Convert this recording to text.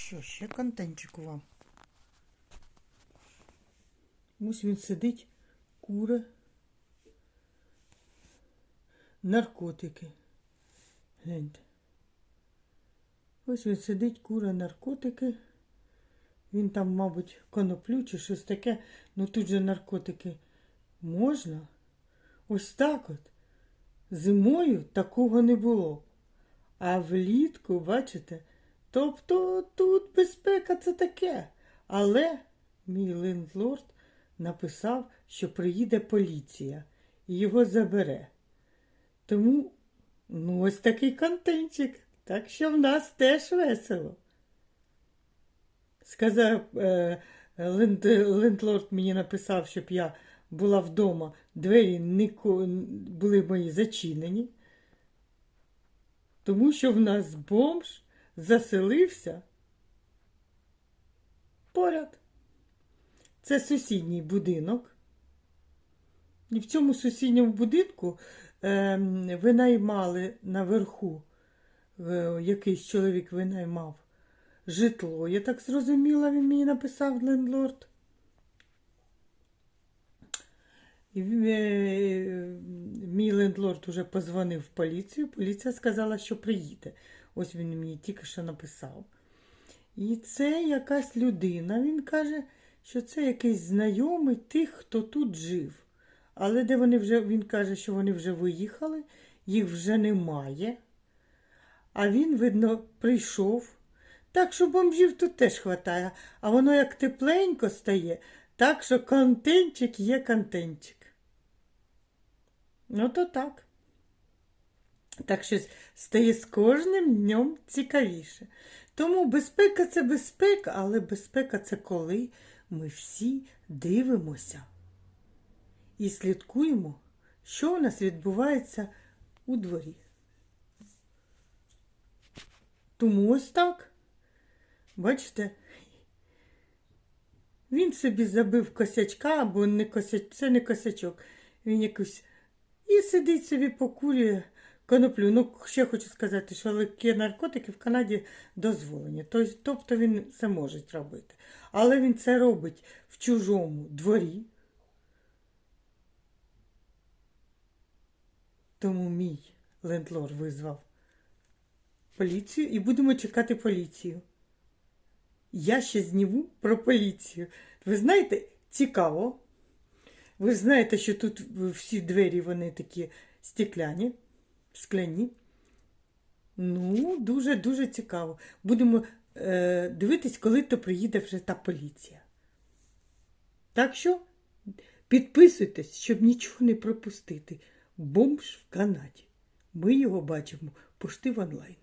що, ще контентчику вам. Ось він сидить, куре. Наркотики. Гляньте. Ось він сидить, куре наркотики. Він там, мабуть, коноплю чи щось таке. Ну тут же наркотики можна. Ось так от. Зимою такого не було. А влітку, бачите, тобто тут безпека це таке. Але мій лендлорд написав, що приїде поліція і його забере. Тому, ну, ось такий контентчик. Так що в нас теж весело. Сказав, е, ленд, лендлорд мені написав, щоб я була вдома, двері ніко, були мої зачинені. Тому що в нас бомж заселився поряд. Це сусідній будинок. І в цьому сусідньому будинку е, винаймали наверху, е, якийсь чоловік винаймав житло. Я так зрозуміла, він мені написав лендлорд. Е, мій лендлорд уже позвонив в поліцію. Поліція сказала, що приїде. Ось він мені тільки що написав. І це якась людина. Він каже, що це якийсь знайомий тих, хто тут жив. Але де вони вже, він каже, що вони вже виїхали, їх вже немає. А він, видно, прийшов. Так що бомжів тут теж хватає, а воно як тепленько стає, так що контентчик є контентчик. Ну то так. Так що стає з кожним днем цікавіше. Тому безпека це безпека, але безпека це коли ми всі дивимося і слідкуємо, що у нас відбувається у дворі. Тому ось так. Бачите, він собі забив косячка, або не косяч, це не косячок. Він якийсь і сидить собі покурює коноплю. Ну, ще хочу сказати, що легкі наркотики в Канаді дозволені. Тобто він це може робити. Але він це робить в чужому дворі. Тому мій лендлор визвав поліцію і будемо чекати поліцію. Я ще зніму про поліцію. Ви знаєте, цікаво. Ви знаєте, що тут всі двері вони такі стекляні, скляні. Ну, дуже-дуже цікаво. Будемо е, дивитись, коли то приїде вже та поліція. Так що підписуйтесь, щоб нічого не пропустити. Бомж в Канаді. Ми його бачимо пошти в онлайн.